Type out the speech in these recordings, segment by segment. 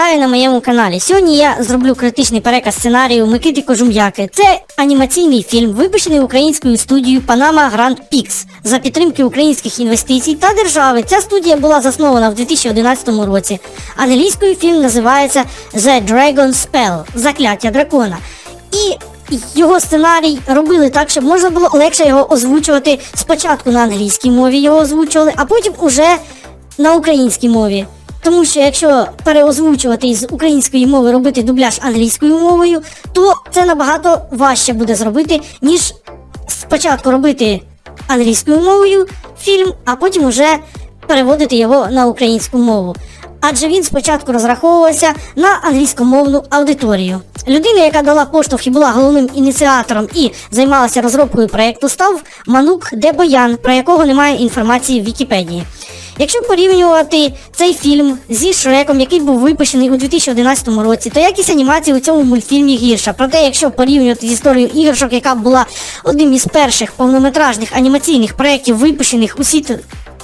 Вітаю на моєму каналі. Сьогодні я зроблю критичний переказ сценарію Микити Кожум'яки. Це анімаційний фільм, випущений українською студією Panama Grand Pix за підтримки українських інвестицій та держави. Ця студія була заснована в 2011 році. Англійською фільм називається The Dragon Spell Закляття дракона. І його сценарій робили так, щоб можна було легше його озвучувати спочатку на англійській мові його озвучували, а потім уже на українській мові. Тому що якщо переозвучувати із української мови робити дубляж англійською мовою, то це набагато важче буде зробити, ніж спочатку робити англійською мовою фільм, а потім уже переводити його на українську мову. Адже він спочатку розраховувався на англійськомовну аудиторію. Людина, яка дала поштовх і була головним ініціатором і займалася розробкою проєкту, став Манук Дебоян, про якого немає інформації в Вікіпедії. Якщо порівнювати цей фільм зі Шреком, який був випущений у 2011 році, то якість анімації у цьому мультфільмі гірша. Проте, якщо порівнювати з історією іграшок, яка була одним із перших повнометражних анімаційних проєктів, випущених у світ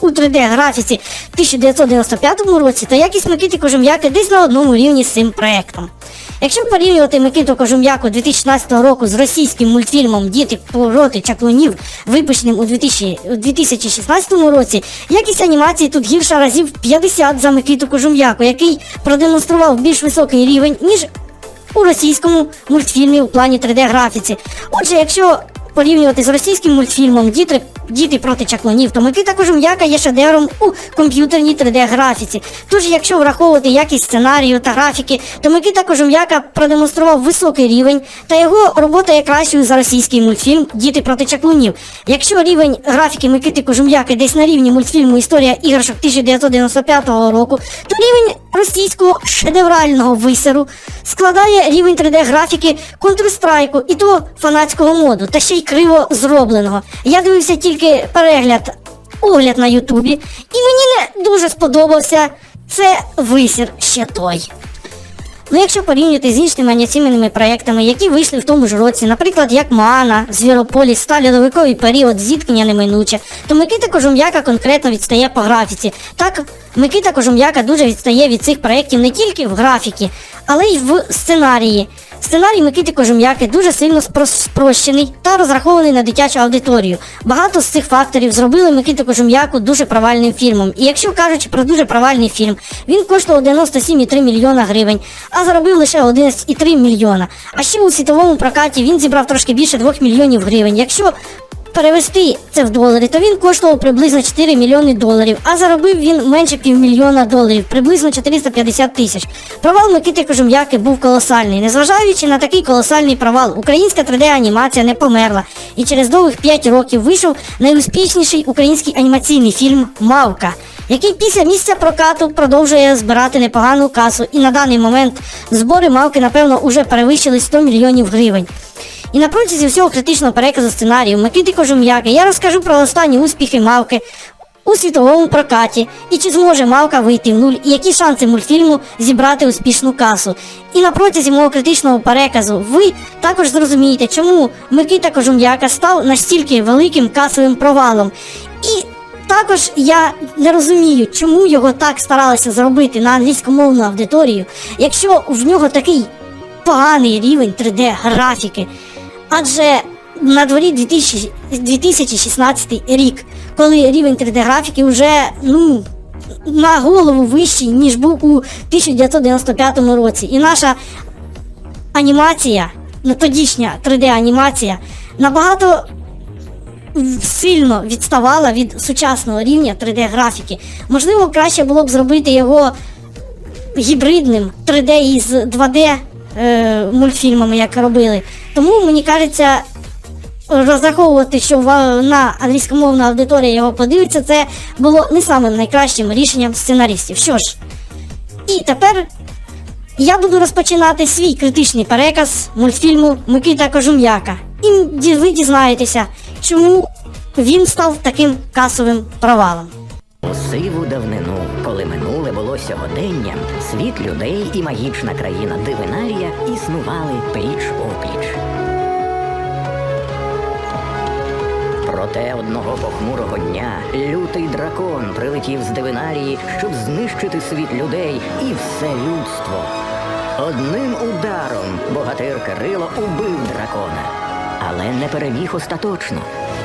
у 3D графіці в 1995 році, то якість Микити Кожум'яки десь на одному рівні з цим проєктом. Якщо порівнювати Микиту Кожум'яку 2016 року з російським мультфільмом Діти проти чаклунів, випущеним у 2000 у 2016 році, якість анімації тут гірша разів 50 за Микиту Кожум'яку, який продемонстрував більш високий рівень, ніж у російському мультфільмі у плані 3D-графіці. Отже, якщо порівнювати з російським мультфільмом Діти, Діти проти чаклунів, то Микита Кожум'яка є шедевром у комп'ютерній 3D-графіці. Тож, якщо враховувати якість сценарію та графіки, то Микита Кожум'яка продемонстрував високий рівень, та його робота є кращою за російський мультфільм Діти проти чаклунів. Якщо рівень графіки Микити Кожум'яки десь на рівні мультфільму Історія іграшок 1995 року, то рівень російського шедеврального висеру складає рівень 3D-графіки Counter-Strike і того фанатського моду, та ще й криво зробленого. Я дивився тільки перегляд, огляд на Ютубі, і мені не дуже сподобався це висір ще той. Ну, якщо порівняти з іншими анімаційними проєктами, які вийшли в тому ж році, наприклад, як Мана, Звірополіс та льодовиковий період зіткнення неминуче, то Микита Кожум'яка конкретно відстає по графіці. Так, Микита Кожум'яка дуже відстає від цих проєктів не тільки в графіки, але й в сценарії. Сценарій Микити Кожум'яки дуже сильно спрощений та розрахований на дитячу аудиторію. Багато з цих факторів зробили Микиту Кожум'яку дуже провальним фільмом. І якщо кажучи про дуже провальний фільм, він коштував 97,3 мільйона гривень, а заробив лише 11,3 мільйона. А ще у світовому прокаті він зібрав трошки більше 2 мільйонів гривень. Якщо перевести це в долари, то він коштував приблизно 4 мільйони доларів, а заробив він менше півмільйона доларів, приблизно 450 тисяч. Провал Микити Кожум'яки був колосальний. Незважаючи на такий колосальний провал, українська 3D-анімація не померла. І через довгих 5 років вийшов найуспішніший український анімаційний фільм Мавка. Який після місця прокату продовжує збирати непогану касу, і на даний момент збори мавки, напевно, уже перевищили 100 мільйонів гривень. І на протязі всього критичного переказу сценарію Микити Кожум'яки я розкажу про останні успіхи Мавки у світовому прокаті і чи зможе Мавка вийти в нуль, і які шанси мультфільму зібрати успішну касу. І на протязі мого критичного переказу ви також зрозумієте, чому Микита Кожум'яка став настільки великим касовим провалом. І також я не розумію, чому його так старалися зробити на англійськомовну аудиторію, якщо в нього такий поганий рівень 3D-графіки. Адже на дворі 2016 рік, коли рівень 3D-графіки вже ну, на голову вищий, ніж був у 1995 році. І наша анімація, ну, тодішня 3D-анімація, набагато сильно відставала від сучасного рівня 3D-графіки. Можливо, краще було б зробити його гібридним 3D із 2D е, мультфільмами, як робили. Тому мені кажеться, розраховувати, що на англійськомовна аудиторія його подивиться, це було не самим найкращим рішенням сценаристів. Що ж, і тепер я буду розпочинати свій критичний переказ мультфільму Микита Кожум'яка. І ви дізнаєтеся, чому він став таким касовим провалом. У сиву давнину, коли минуле було сьогоденням, світ людей і магічна країна Дивинарія існували пліч опліч. Проте одного похмурого дня лютий дракон прилетів з Дивинарії, щоб знищити світ людей і все людство. Одним ударом богатир Кирило убив дракона, але не переміг остаточно,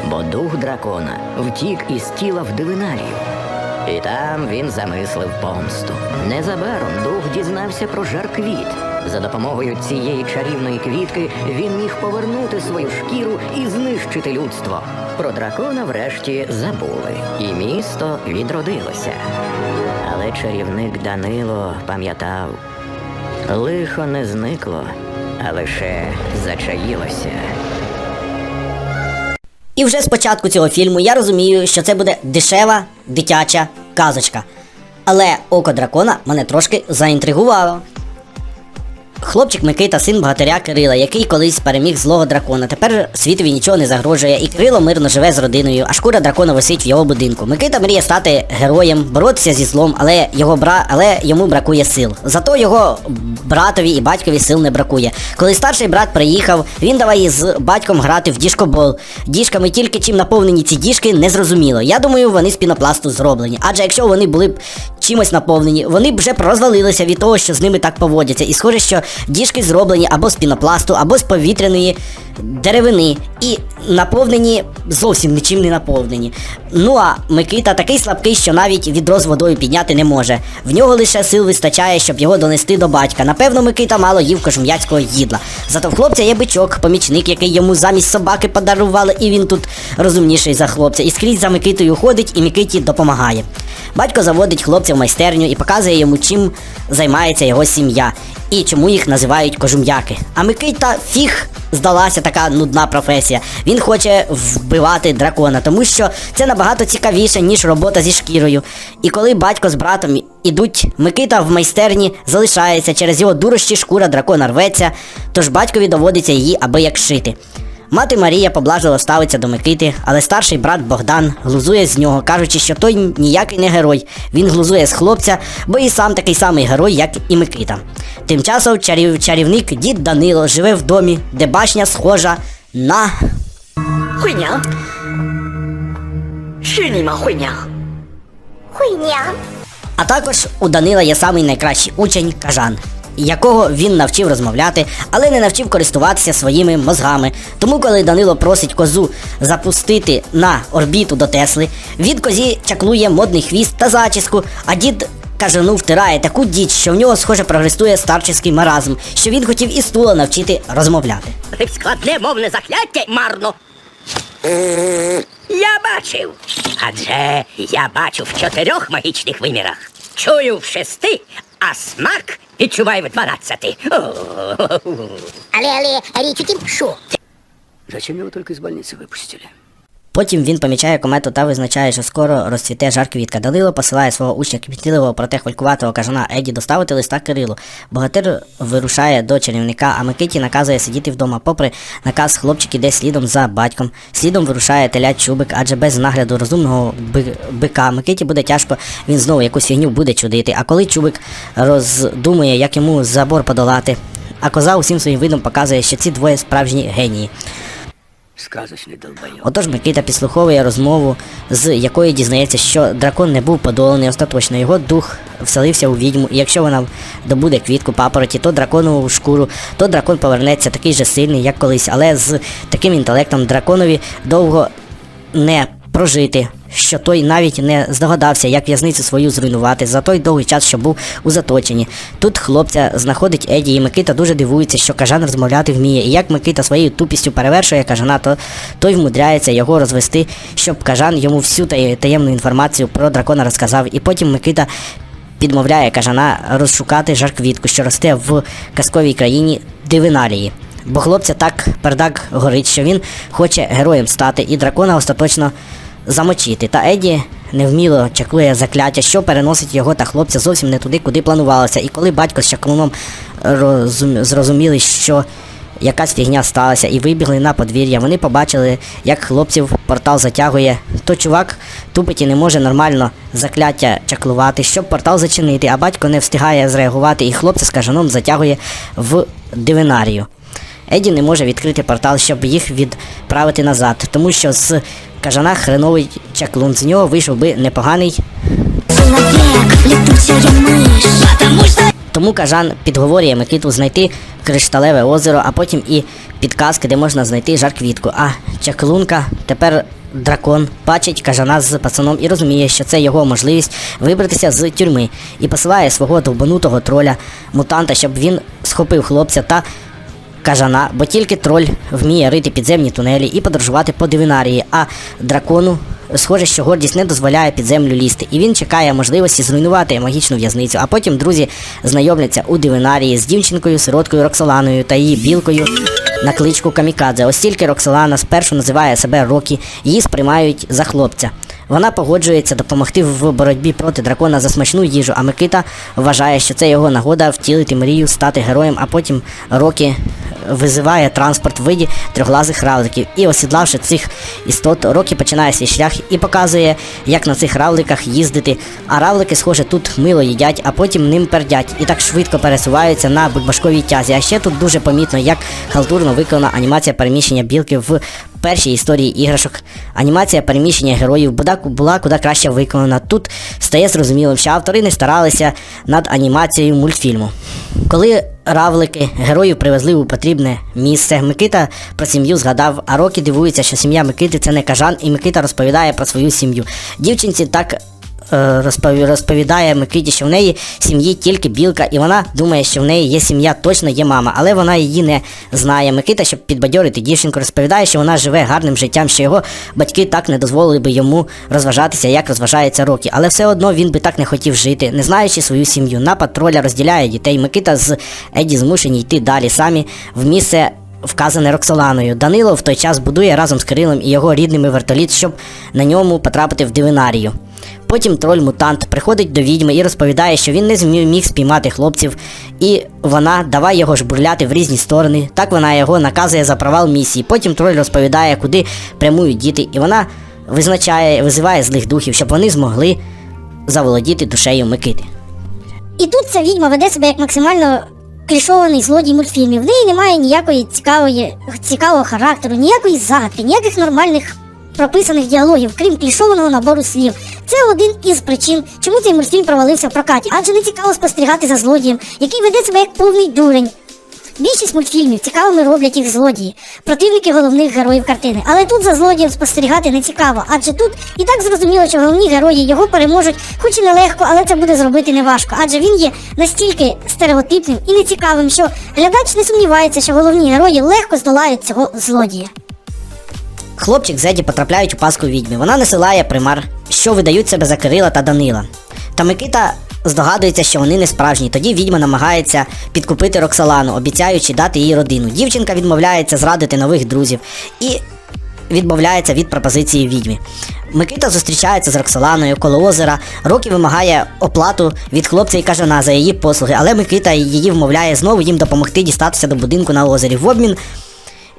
бо дух дракона втік із тіла в Дивинарію. І там він замислив помсту. Незабаром дух дізнався про жар квіт. За допомогою цієї чарівної квітки він міг повернути свою шкіру і знищити людство. Про дракона врешті забули, і місто відродилося. Але чарівник Данило пам'ятав, лихо не зникло, а лише зачаїлося. І вже з початку цього фільму я розумію, що це буде дешева дитяча казочка. Але око дракона мене трошки заінтригувало. Хлопчик Микита, син богатиря Кирила, який колись переміг злого дракона. Тепер світові нічого не загрожує, і Кирило мирно живе з родиною, а шкура дракона висить в його будинку. Микита мріє стати героєм, боротися зі злом, але його бра... але йому бракує сил. Зато його братові і батькові сил не бракує. Коли старший брат приїхав, він давай з батьком грати в діжкобол. Діжками тільки чим наповнені ці діжки, не зрозуміло. Я думаю, вони з пінопласту зроблені. Адже якщо вони були б чимось наповнені, вони б вже розвалилися від того, що з ними так поводяться. І схоже, що діжки зроблені або з пінопласту, або з повітряної деревини. І наповнені зовсім нічим не наповнені. Ну а Микита такий слабкий, що навіть відро з водою підняти не може. В нього лише сил вистачає, щоб його донести до батька. Напевно, Микита мало їв кожум'яцького їдла. Зато в хлопця є бичок, помічник, який йому замість собаки подарували, і він тут розумніший за хлопця. І скрізь за Микитою ходить і Микиті допомагає. Батько заводить хлопця в майстерню і показує йому, чим займається його сім'я і чому їх називають кожум'яки. А Микита фіг здалася така нудна професія. Він хоче вбивати дракона, тому що це набагато цікавіше, ніж робота зі шкірою. І коли батько з братом ідуть, Микита в майстерні залишається через його дурощі шкура дракона рветься, тож батькові доводиться її аби як шити. Мати Марія поблажливо ставиться до Микити, але старший брат Богдан глузує з нього, кажучи, що той ніякий не герой. Він глузує з хлопця, бо і сам такий самий герой, як і Микита. Тим часом чарів, чарівник дід Данило живе в домі, де башня схожа на. Хуйня. Шиніма хуйня. Хуйня. А також у Данила є самий найкращий учень кажан якого він навчив розмовляти, але не навчив користуватися своїми мозгами. Тому, коли Данило просить козу запустити на орбіту до Тесли, від козі чаклує модний хвіст та зачіску, а дід. Кажану втирає таку діч, що в нього схоже прогресує старческий маразм, що він хотів і стула навчити розмовляти. Складне мовне закляття марно. Я бачив. Адже я бачу в чотирьох магічних вимірах. Чую в шести, а смак відчуваю в дванадцяти. О, але, але, речь у тем, что Зачем его только из больницы выпустили? Потім він помічає комету та визначає, що скоро розцвіте жар квітка. Данило посилає свого учня кмітливого, проте хвалькуватого кажана Еді доставити листа Кирилу. Богатир вирушає до чарівника, а Микиті наказує сидіти вдома. Попри наказ, хлопчик іде слідом за батьком. Слідом вирушає телять чубик, адже без нагляду розумного бика Микиті буде тяжко, він знову якусь фігню буде чудити. А коли чубик роздумує, як йому забор подолати, а коза усім своїм видом показує, що ці двоє справжні генії. Сказочный долбоёб. Отож Микита підслуховує розмову, з якої дізнається, що дракон не був подоланий остаточно. Його дух вселився у відьму, і якщо вона добуде квітку папороті, то драконову шкуру, то дракон повернеться такий же сильний, як колись, але з таким інтелектом драконові довго не прожити, що той навіть не здогадався, як в'язницю свою зруйнувати за той довгий час, що був у заточенні. Тут хлопця знаходить Еді, і Микита дуже дивується, що кажан розмовляти вміє. І як Микита своєю тупістю перевершує кажана, то той вмудряється його розвести, щоб кажан йому всю таємну інформацію про дракона розказав. І потім Микита підмовляє кажана розшукати жарквітку, що росте в казковій країні Дивинарії. Бо хлопця так пердак горить, що він хоче героєм стати, і дракона остаточно замочити. Та Еді невміло чаклує закляття, що переносить його та хлопця зовсім не туди, куди планувалося. І коли батько з чаклуном розум... зрозуміли, що якась фігня сталася, і вибігли на подвір'я, вони побачили, як хлопців портал затягує, то чувак тупить і не може нормально закляття чаклувати, щоб портал зачинити, а батько не встигає зреагувати, і хлопця з кажаном затягує в дивинарію. Еді не може відкрити портал, щоб їх відправити назад, тому що з кажана хреновий чаклун. З нього вийшов би непоганий. Тому кажан підговорює Микиту знайти кришталеве озеро, а потім і підказки, де можна знайти жар-квітку. А чаклунка тепер дракон бачить кажана з пацаном і розуміє, що це його можливість вибратися з тюрми, і посилає свого довбанутого троля, мутанта, щоб він схопив хлопця та кажана, бо тільки троль вміє рити підземні тунелі і подорожувати по дивінарії, а дракону. Схоже, що гордість не дозволяє під землю лізти, і він чекає можливості зруйнувати магічну в'язницю. А потім друзі знайомляться у дивинарії з дівчинкою, сироткою Роксоланою та її білкою на кличку Камікадзе. Ось тільки Роксолана спершу називає себе Рокі, її сприймають за хлопця. Вона погоджується допомогти в боротьбі проти дракона за смачну їжу, а Микита вважає, що це його нагода втілити мрію, стати героєм, а потім Рокі визиває транспорт в виді трьохглазих равликів. І осідлавши цих істот, Рокі починає свій шлях і показує, як на цих равликах їздити. А равлики, схоже, тут мило їдять, а потім ним пердять і так швидко пересуваються на бульбашковій тязі. А ще тут дуже помітно, як халтурно виконана анімація переміщення білки в першій історії іграшок. Анімація переміщення героїв була, була куди краще виконана. Тут стає зрозумілим, що автори не старалися над анімацією мультфільму. Коли равлики героїв привезли у потрібне місце, Микита про сім'ю згадав, а Рокі дивується, що сім'я Микити це не кажан, і Микита розповідає про свою сім'ю. Дівчинці так розповідає Микиті, що в неї сім'ї тільки білка, і вона думає, що в неї є сім'я, точно є мама, але вона її не знає. Микита, щоб підбадьорити дівчинку, розповідає, що вона живе гарним життям, що його батьки так не дозволили би йому розважатися, як розважається Рокі. Але все одно він би так не хотів жити, не знаючи свою сім'ю. Напад троля розділяє дітей. Микита з Еді змушені йти далі самі в місце вказане Роксоланою. Данило в той час будує разом з Кирилом і його рідними вертоліт, щоб на ньому потрапити в дивинарію. Потім троль-мутант приходить до відьми і розповідає, що він не зміг міг спіймати хлопців, і вона давай його жбурляти в різні сторони. Так вона його наказує за провал місії. Потім троль розповідає, куди прямують діти, і вона визначає, визиває злих духів, щоб вони змогли заволодіти душею Микити. І тут ця відьма веде себе як максимально клішований злодій мультфільмів. В неї немає ніякої цікавої, цікавого характеру, ніякої загадки, ніяких нормальних прописаних діалогів, крім клішованого набору слів. Це один із причин, чому цей мультфільм провалився в прокаті, адже не цікаво спостерігати за злодієм, який веде себе як повний дурень. Більшість мультфільмів цікавими роблять їх злодії, противники головних героїв картини. Але тут за злодієм спостерігати не цікаво, адже тут і так зрозуміло, що головні герої його переможуть, хоч і нелегко, але це буде зробити неважко, адже він є настільки стереотипним і нецікавим, що глядач не сумнівається, що головні герої легко здолають цього злодія. Хлопчик з Еді потрапляють у паску відьми. Вона насилає примар, що видають себе за Кирила та Данила. Та Микита здогадується, що вони не справжні. Тоді відьма намагається підкупити Роксолану, обіцяючи дати їй родину. Дівчинка відмовляється зрадити нових друзів і відмовляється від пропозиції відьмі. Микита зустрічається з Роксоланою коло озера. Рокі вимагає оплату від хлопця і кажана за її послуги, але Микита її вмовляє знову їм допомогти дістатися до будинку на озері. В обмін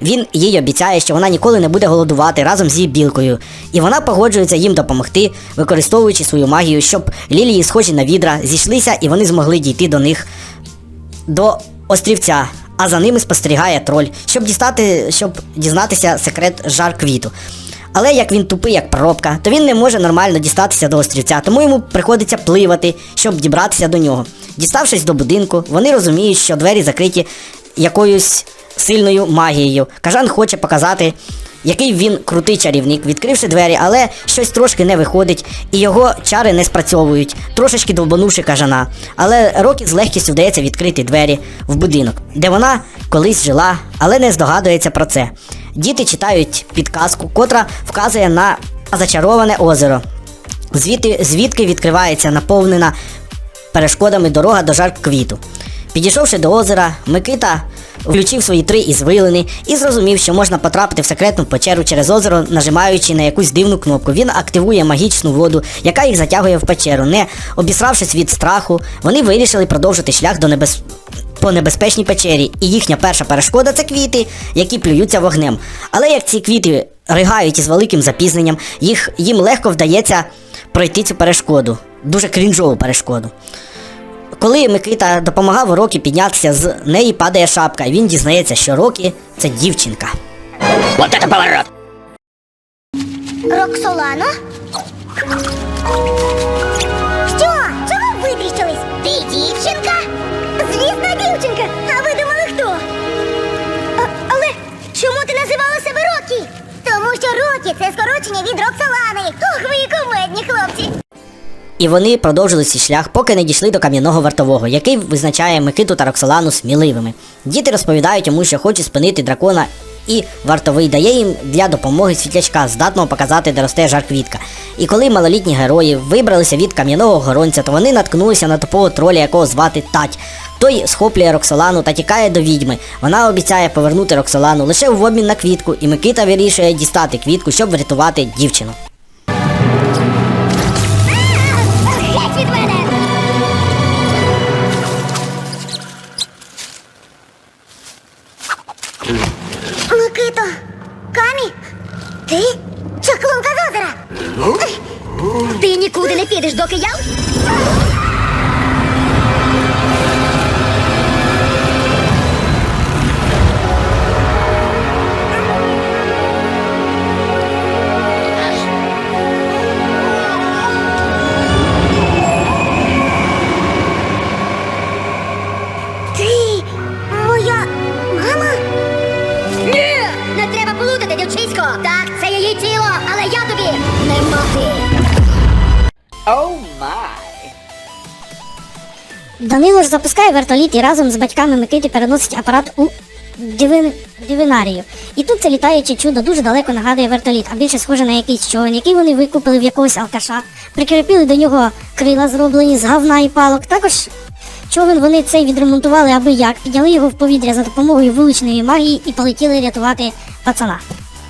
він їй обіцяє, що вона ніколи не буде голодувати разом з її білкою, і вона погоджується їм допомогти, використовуючи свою магію, щоб лілії, схожі на відра, зійшлися і вони змогли дійти до них до острівця. А за ними спостерігає троль, щоб дістати, щоб дізнатися секрет жар квіту. Але як він тупий, як пробка, то він не може нормально дістатися до острівця, тому йому приходиться пливати, щоб дібратися до нього. Діставшись до будинку, вони розуміють, що двері закриті якоюсь сильною магією. Кажан хоче показати, який він крутий чарівник, відкривши двері, але щось трошки не виходить, і його чари не спрацьовують, трошечки довбанувши кажана. Але Рокі з легкістю вдається відкрити двері в будинок, де вона колись жила, але не здогадується про це. Діти читають підказку, котра вказує на зачароване озеро. Звідти, звідки відкривається наповнена перешкодами дорога до жар квіту. Підійшовши до озера, Микита включив свої три ізвилини і зрозумів, що можна потрапити в секретну печеру через озеро, нажимаючи на якусь дивну кнопку. Він активує магічну воду, яка їх затягує в печеру. Не обісравшись від страху, вони вирішили продовжити шлях до небез... по небезпечній печері. І їхня перша перешкода це квіти, які плюються вогнем. Але як ці квіти ригають із великим запізненням, їх їм легко вдається пройти цю перешкоду. Дуже крінжову перешкоду. Коли Микита допомагав Рокі піднятися з неї падає шапка, і він дізнається, що Рокі це дівчинка. Вот это поворот! Роксолано? Що? Чого витріщились? Ти дівчинка? Звісно, дівчинка. А ви думали хто? А, але чому ти називала себе Рокі? Тому що Рокі це скорочення від Роксолани. Ох, ви і кумедні хлопці. І вони продовжили свій шлях, поки не дійшли до кам'яного вартового, який визначає Микиту та Роксолану сміливими. Діти розповідають йому, що хочуть спинити дракона, і вартовий дає їм для допомоги світлячка, здатного показати, де росте жар квітка. І коли малолітні герої вибралися від кам'яного горонця, то вони наткнулися на тупого троля, якого звати Тать. Той схоплює Роксолану та тікає до відьми. Вона обіцяє повернути Роксолану лише в обмін на квітку, і Микита вирішує дістати квітку, щоб врятувати дівчину. Доки я... Данило ж запускає вертоліт і разом з батьками Микити переносить апарат у дивин... дивинарію. І тут це літаюче чудо дуже далеко нагадує вертоліт, а більше схоже на якийсь човен, який вони викупили в якогось алкаша, прикріпили до нього крила, зроблені з говна і палок. Також човен вони цей відремонтували аби як, підняли його в повітря за допомогою вуличної магії і полетіли рятувати пацана.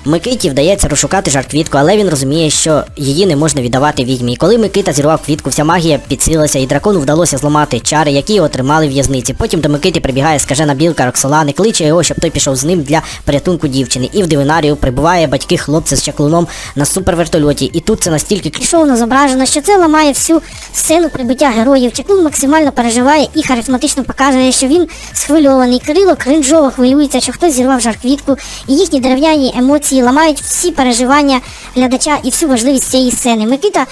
Микиті вдається розшукати жар квітку, але він розуміє, що її не можна віддавати відьмі. І коли Микита зірвав квітку, вся магія підсилилася, і дракону вдалося зламати чари, які його тримали в'язниці. Потім до Микити прибігає скажена білка Роксолани, кличе його, щоб той пішов з ним для порятунку дівчини. І в дивинарію прибуває батьки хлопця з чаклуном на супервертольоті. І тут це настільки клішовно зображено, що це ламає всю сцену прибиття героїв. Чеклун максимально переживає і харизматично показує, що він схвильований. Кирило кринжово хвилюється, що хтось зірвав жар квітку, і їхні дерев'яні емоції ламають всі переживання глядача і всю важливість цієї сцени. Микита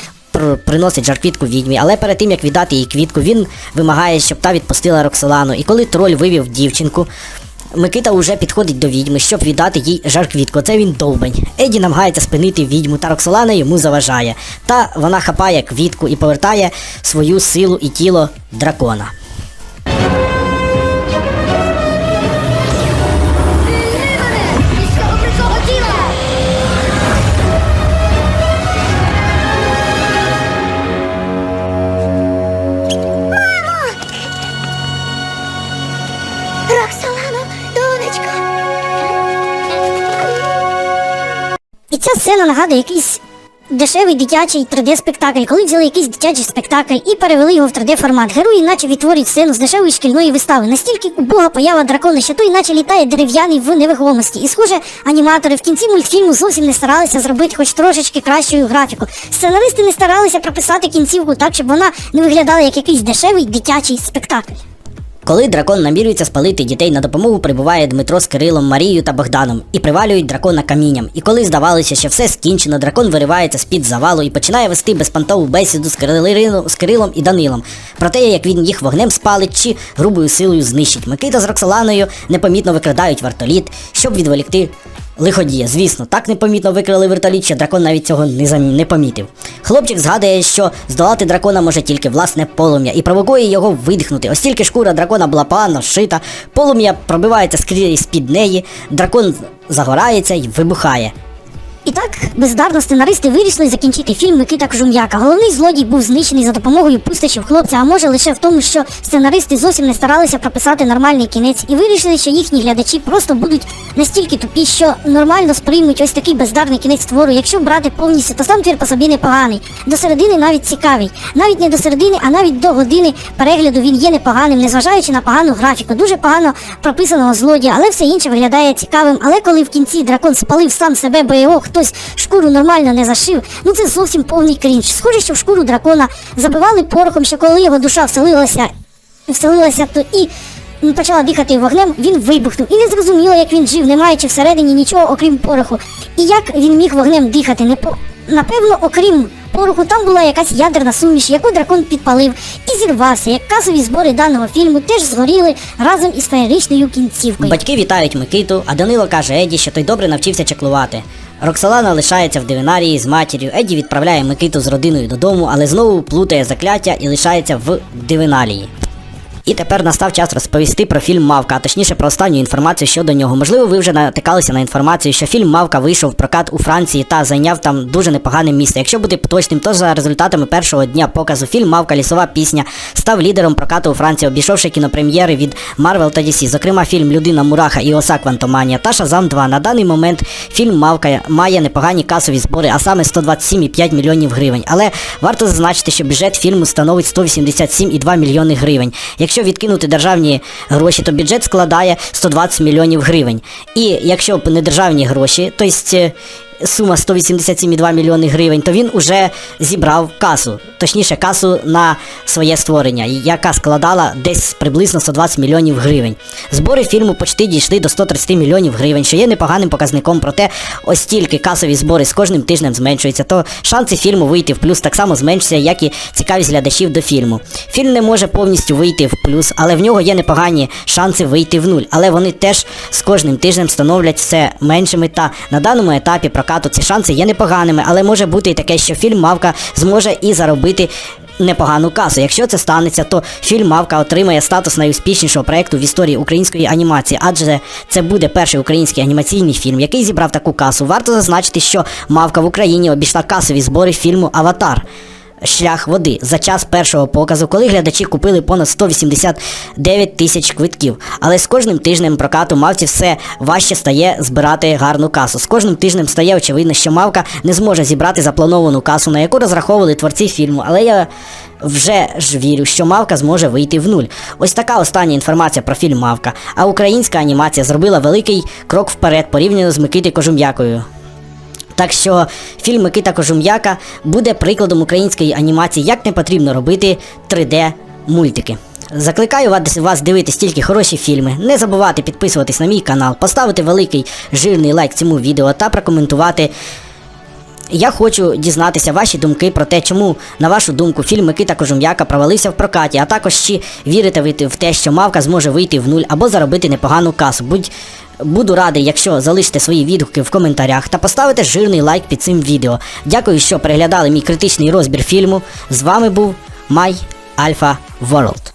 приносить жар квітку відьмі, але перед тим як віддати їй квітку, він вимагає, щоб та відпустила Роксолану. І коли троль вивів дівчинку. Микита уже підходить до відьми, щоб віддати їй жар квітку. Це він довбень. Еді намагається спинити відьму, та Роксолана йому заважає. Та вона хапає квітку і повертає свою силу і тіло дракона. Сцена нагадує якийсь дешевий дитячий 3D-спектакль, коли взяли якийсь дитячий спектакль і перевели його в 3D-формат. Герої наче відтворюють сцену з дешевої шкільної вистави. Настільки убога поява дракона, що той наче літає дерев'яний в невагомості. І схоже, аніматори в кінці мультфільму зовсім не старалися зробити хоч трошечки кращою графіку. Сценаристи не старалися прописати кінцівку так, щоб вона не виглядала як якийсь дешевий дитячий спектакль. Коли дракон намірюється спалити дітей, на допомогу прибуває Дмитро з Кирилом, Марією та Богданом і привалюють дракона камінням. І коли здавалося, що все скінчено, дракон виривається з-під завалу і починає вести безпантову бесіду з Кирилом, з Кирилом і Данилом. Про те, як він їх вогнем спалить чи грубою силою знищить. Микита з Роксоланою непомітно викрадають вартоліт, щоб відволікти лиходія. Звісно, так непомітно викрили вертоліт, що дракон навіть цього не, зам... не помітив. Хлопчик згадує, що здолати дракона може тільки власне полум'я і провокує його видихнути. Ось тільки шкура дракона була погано шита, полум'я пробивається скрізь під неї, дракон загорається і вибухає. І так, бездарно сценаристи вирішили закінчити фільм Микита Кожум'яка. Головний злодій був знищений за допомогою пустощів хлопця, а може лише в тому, що сценаристи зовсім не старалися прописати нормальний кінець і вирішили, що їхні глядачі просто будуть настільки тупі, що нормально сприймуть ось такий бездарний кінець твору. Якщо брати повністю, то сам твір по собі непоганий. До середини навіть цікавий. Навіть не до середини, а навіть до години перегляду він є непоганим, незважаючи на погану графіку. Дуже погано прописаного злодія, але все інше виглядає цікавим. Але коли в кінці дракон спалив сам себе, бо його хтось шкуру нормально не зашив, ну це зовсім повний крінж. Схоже, що в шкуру дракона забивали порохом, що коли його душа вселилася, вселилася, то і почала дихати вогнем, він вибухнув. І не зрозуміло, як він жив, не маючи всередині нічого, окрім пороху. І як він міг вогнем дихати? Не по... Напевно, окрім пороху, там була якась ядерна суміш, яку дракон підпалив і зірвався. Як касові збори даного фільму теж згоріли разом із феєричною кінцівкою. Батьки вітають Микиту, а Данило каже Еді, що той добре навчився чеклувати. Роксолана лишається в дивінарії з матір'ю. Еді відправляє Микиту з родиною додому, але знову плутає закляття і лишається в дивінарії. І тепер настав час розповісти про фільм Мавка, а точніше про останню інформацію щодо нього. Можливо, ви вже натикалися на інформацію, що фільм Мавка вийшов в прокат у Франції та зайняв там дуже непогане місце. Якщо бути точним, то за результатами першого дня показу фільм Мавка лісова пісня став лідером прокату у Франції, обійшовши кінопрем'єри від Marvel та DC, зокрема фільм Людина Мураха і Оса Квантоманія та Шазам 2. На даний момент фільм Мавка має непогані касові збори, а саме 127,5 мільйонів гривень. Але варто зазначити, що бюджет фільму становить 187,2 мільйони гривень. Якщо відкинути державні гроші, то бюджет складає 120 мільйонів гривень. І якщо б не державні гроші, то е, сума 187,2 мільйони гривень, то він уже зібрав касу, точніше касу на своє створення, яка складала десь приблизно 120 мільйонів гривень. Збори фільму почти дійшли до 130 мільйонів гривень, що є непоганим показником, проте ось тільки касові збори з кожним тижнем зменшуються, то шанси фільму вийти в плюс так само зменшуються, як і цікавість глядачів до фільму. Фільм не може повністю вийти в плюс, але в нього є непогані шанси вийти в нуль. Але вони теж з кожним тижнем становлять все меншими. Та на даному етапі прокату ці шанси є непоганими, але може бути і таке, що фільм Мавка зможе і заробити. Непогану касу. Якщо це станеться, то фільм Мавка отримає статус найуспішнішого проекту в історії української анімації, адже це буде перший український анімаційний фільм, який зібрав таку касу. Варто зазначити, що Мавка в Україні обійшла касові збори фільму Аватар. Шлях води за час першого показу, коли глядачі купили понад 189 тисяч квитків. Але з кожним тижнем прокату мавці все важче стає збирати гарну касу. З кожним тижнем стає очевидно, що мавка не зможе зібрати заплановану касу, на яку розраховували творці фільму. Але я вже ж вірю, що мавка зможе вийти в нуль. Ось така остання інформація про фільм Мавка. А українська анімація зробила великий крок вперед порівняно з Микити Кожум'якою. Так що фільм Микита Кожум'яка буде прикладом української анімації, як не потрібно робити 3D мультики. Закликаю вас- вас дивитись тільки хороші фільми, не забувати підписуватись на мій канал, поставити великий жирний лайк цьому відео та прокоментувати. Я хочу дізнатися ваші думки про те, чому, на вашу думку, фільм Микита Кожум'яка провалився в прокаті, а також чи вірите ви в те, що мавка зможе вийти в нуль або заробити непогану касу. Будь, буду радий, якщо залишите свої відгуки в коментарях та поставите жирний лайк під цим відео. Дякую, що переглядали мій критичний розбір фільму. З вами був Май Альфа World.